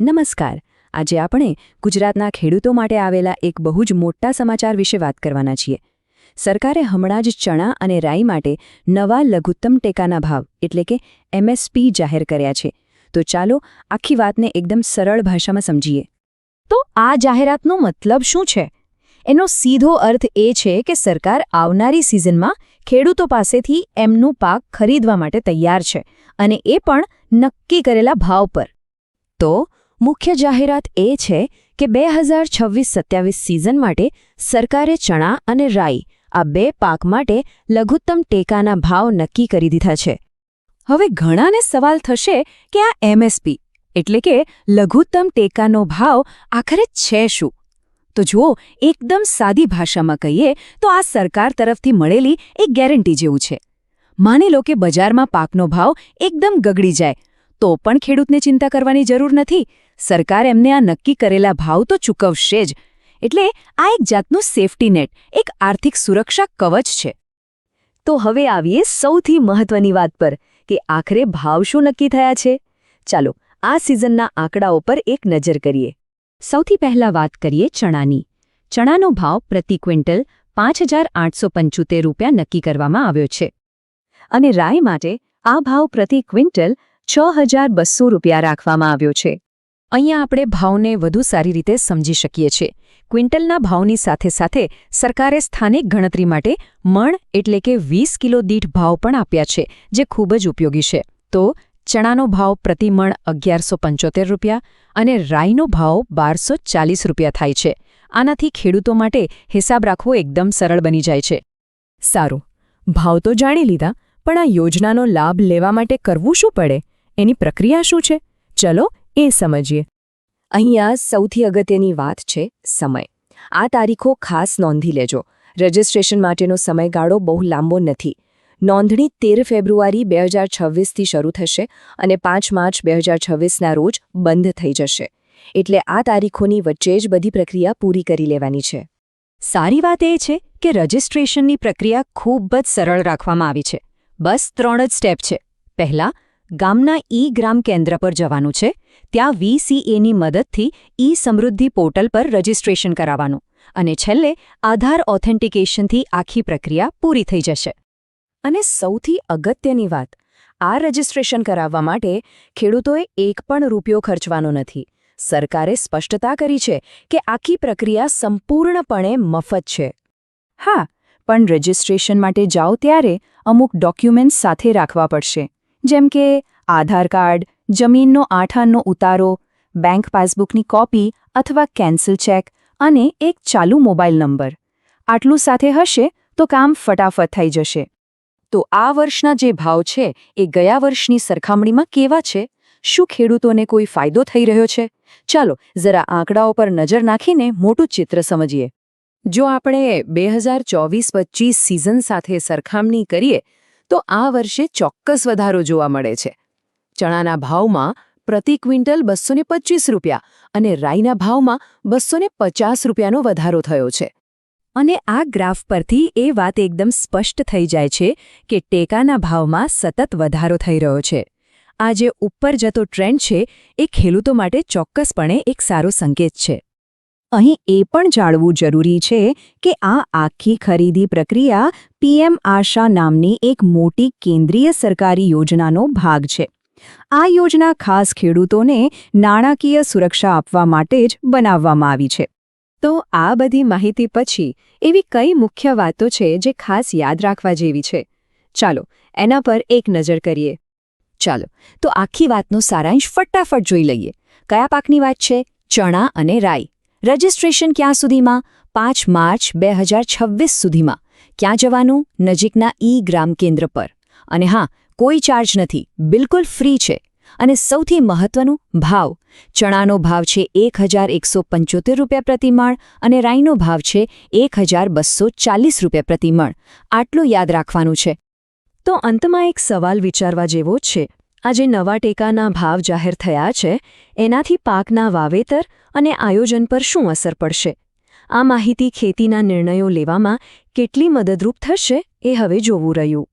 નમસ્કાર. આજે આપણે ગુજરાતના ખેડૂતો માટે આવેલા એક બહુ જ મોટા સમાચાર વિશે વાત કરવાના છીએ. સરકારે હમણાં જ ચણા અને રાઈ માટે નવા લઘુત્તમ ટેકાના ભાવ, એટલે કે એમએસપી, જાહેર કર્યા છે. તો ચાલો આખી વાતને એકદમ સરળ ભાષામાં સમજીએ. તો આ જાહેરાતનો મતલબ શું છે? એનો સીધો અર્થ એ છે કે સરકાર આવનારી સિઝનમાં ખેડૂતો પાસેથી એમનું પાક ખરીદવા માટે તૈયાર છે અને એ પણ નક્કી કરેલા ભાવ પર. તો મુખ્ય જાહેરાત એ છે કે બે હજાર છવ્વીસ સત્યાવીસ સિઝન માટે સરકારે ચણા અને રાઈ આ બે પાક માટે લઘુત્તમ ટેકાના ભાવ નક્કી કરી દીધા છે. હવે ઘણાને સવાલ થશે કે આ એમએસપી એટલે કે લઘુત્તમ ટેકાનો ભાવ આખરે છે શું? તો જુઓ, એકદમ સાદી ભાષામાં કહીએ તો આ સરકાર તરફથી મળેલી એક ગેરંટી જેવું છે. માની લો કે બજારમાં પાકનો ભાવ એકદમ ગગડી જાય, તો પણ ખેડૂતને ચિંતા કરવાની જરૂર નથી. સરકાર એમને આ નક્કી કરેલા ભાવ તો ચૂકવશે જ. એટલે આ એક જાતનું સેફટી નેટ એક આર્થિક સુરક્ષા કવચ છે. તો હવે આવીએ સૌથી મહત્વની વાત પર, કે આખરે ભાવ શું નક્કી થયા છે? ચાલો, આ સિઝનના આંકડાઓ પર એક નજર કરીએ. સૌથી પહેલા વાત કરીએ ચણાની. ચણાનો ભાવ પ્રતિ ક્વિન્ટલ પાંચ રૂપિયા નક્કી કરવામાં આવ્યો છે. અને રાય માટે આ ભાવ પ્રતિ ક્વિન્ટલ છ રૂપિયા રાખવામાં આવ્યો છે. અહીંયા આપણે ભાવને વધુ સારી રીતે સમજી શકીએ છીએ. ક્વિન્ટલના ભાવની સાથે સાથે સરકારે સ્થાનિક ગણતરી માટે મણ એટલે કે વીસ કિલો દીઠ ભાવ પણ આપ્યા છે, જે ખૂબ જ ઉપયોગી છે. તો ચણાનો ભાવ પ્રતિ મણ અગિયારસો પંચોતેર રૂપિયા અને રાઈનો ભાવ બારસો ચાલીસ રૂપિયા થાય છે. આનાથી ખેડૂતો માટે હિસાબ રાખવો એકદમ સરળ બની જાય છે. સારું. ભાવ તો જાણી લીધા, પણ આ યોજનાનો લાભ લેવા માટે કરવું શું પડે? એની પ્રક્રિયા શું છે? ચલો એ સમજીએ. અહીંયા સૌથી અગત્યની વાત છે સમય. આ તારીખો ખાસ નોંધી લેજો. રજિસ્ટ્રેશન માટેનો સમયગાળો બહુ લાંબો નથી. નોંધણી તેર ફેબ્રુઆરી બે હજાર છવ્વીસથી શરૂ થશે અને પાંચ માર્ચ બે હજાર છવ્વીસના રોજ બંધ થઈ જશે. એટલે આ તારીખોની વચ્ચે જ બધી પ્રક્રિયા પૂરી કરી લેવાની છે. સારી વાત એ છે કે રજિસ્ટ્રેશનની પ્રક્રિયા ખૂબ જ સરળ રાખવામાં આવી છે. બસ ત્રણ જ સ્ટેપ છે. પહેલા ગામના ઈ ગ્રામ કેન્દ્ર પર જવાનું છે. ત્યાં વીસીએની મદદથી ઈ સમૃદ્ધિ પોર્ટલ પર રજિસ્ટ્રેશન કરાવવાનું. અને છેલ્લે આધાર ઓથેન્ટિકેશનથી આખી પ્રક્રિયા પૂરી થઈ જશે. અને સૌથી અગત્યની વાત, આ રજિસ્ટ્રેશન કરાવવા માટે ખેડૂતોએ એક પણ રૂપિયો ખર્ચવાનો નથી. સરકારે સ્પષ્ટતા કરી છે કે આખી પ્રક્રિયા સંપૂર્ણપણે મફત છે. હા, પણ રજિસ્ટ્રેશન માટે જાઓ ત્યારે અમુક ડોક્યુમેન્ટ્સ સાથે રાખવા પડશે. જેમ કે આધાર કાર્ડ, જમીનનો આઠાનનો ઉતારો, બેંક પાસબુકની કોપી અથવા કેન્સલ ચેક અને એક ચાલુ મોબાઈલ નંબર. આટલું સાથે હશે તો કામ ફટાફટ થઈ જશે. તો આ વર્ષના જે ભાવ છે એ ગયા વર્ષની સરખામણીમાં કેવા છે? શું ખેડૂતોને કોઈ ફાયદો થઈ રહ્યો છે? ચાલો જરા આંકડાઓ પર નજર નાખીને મોટું ચિત્ર સમજીએ. જો આપણે બે હજાર ચોવીસ પચીસ સિઝન સાથે સરખામણી કરીએ તો આ વર્ષે ચોક્કસ વધારો જોવા મળે છે. ચણાના ભાવમાં પ્રતિ ક્વિન્ટલ બસો રૂપિયા અને રાઈના ભાવમાં બસો રૂપિયાનો વધારો થયો છે. અને આ ગ્રાફ પરથી એ વાત એકદમ સ્પષ્ટ થઈ જાય છે કે ટેકાના ભાવમાં સતત વધારો થઈ રહ્યો છે. આ જે ઉપર જતો ટ્રેન્ડ છે, એ ખેડૂતો માટે ચોક્કસપણે એક સારો સંકેત છે. અહીં એ પણ જાણવું જરૂરી છે કે આ આખી ખરીદી પ્રક્રિયા પીએમ આશા નામની એક મોટી કેન્દ્રીય સરકારી યોજનાનો ભાગ છે. આ યોજના ખાસ ખેડૂતોને નાણાકીય સુરક્ષા આપવા માટે જ બનાવવામાં આવી છે. તો આ બધી માહિતી પછી એવી કઈ મુખ્ય વાતો છે જે ખાસ યાદ રાખવા જેવી છે? ચાલો, એના પર એક નજર કરીએ. ચાલો, તો આખી વાતનો સારાંશ ફટાફટ જોઈ લઈએ. કયા પાકની વાત છે? ચણા અને રાઈ. રજિસ્ટ્રેશન ક્યાં સુધીમાં? પાંચ માર્ચ બે હજાર છવ્વીસ સુધીમાં. ક્યાં જવાનું? નજીકના ઈ ગ્રામ કેન્દ્ર પર. અને હા, કોઈ ચાર્જ નથી. બિલકુલ ફ્રી છે. અને સૌથી મહત્વનું, ભાવ. ચણાનો ભાવ છે એક હજાર એકસો પંચોતેર રૂપિયા પ્રતિમણ અને રાઈનો ભાવ છે એક હજાર બસો ચાલીસ રૂપિયા પ્રતિમણ. આટલું યાદ રાખવાનું છે. તો અંતમાં એક સવાલ વિચારવા જેવો છે. આજે નવા ટેકાના ભાવ જાહેર થયા છે, એનાથી પાકના વાવેતર અને આયોજન પર શું અસર પડશે? આ માહિતી ખેતીના નિર્ણયો લેવામાં કેટલી મદદરૂપ થશે એ હવે જોવું રહ્યું.